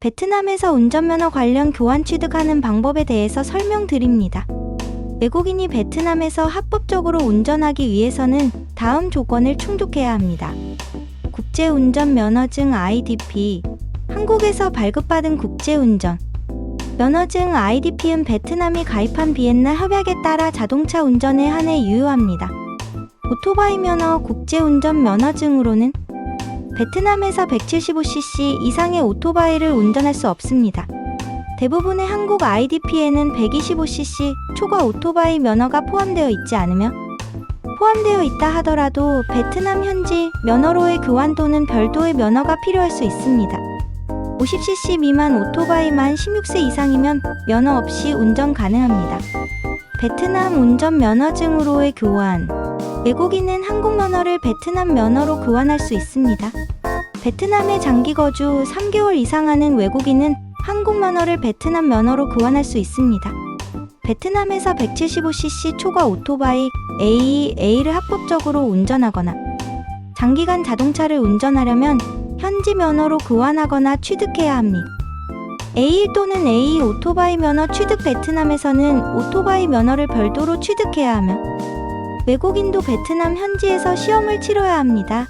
베트남에서 운전면허 관련 교환 취득하는 방법에 대해서 설명드립니다. 외국인이 베트남에서 합법적으로 운전하기 위해서는 다음 조건을 충족해야 합니다. 국제운전면허증 IDP, 한국에서 발급받은 국제운전. 면허증 IDP는 베트남이 가입한 비엔나 협약에 따라 자동차 운전에 한해 유효합니다. 오토바이 면허 국제운전 면허증으로는 베트남에서 175cc 이상의 오토바이를 운전할 수 없습니다. 대부분의 한국 IDP에는 125cc 초과 오토바이 면허가 포함되어 있지 않으며 포함되어 있다 하더라도 베트남 현지 면허로의 교환 또는 별도의 면허가 필요할 수 있습니다. 50cc 미만 오토바이만 16세 이상이면 면허 없이 운전 가능합니다. 베트남 운전 면허증으로의 교환 외국인은 한국 면허를 베트남 면허로 교환할 수 있습니다. 베트남에 장기 거주 3개월 이상 하는 외국인은 한국 면허를 베트남 면허로 교환할 수 있습니다. 베트남에서 175cc 초과 오토바이 AEA를 합법적으로 운전하거나 장기간 자동차를 운전하려면 현지 면허로 교환하거나 취득해야 합니다. A1 또는 A 오토바이 면허 취득 베트남에서는 오토바이 면허를 별도로 취득해야 하며 외국인도 베트남 현지에서 시험을 치러야 합니다.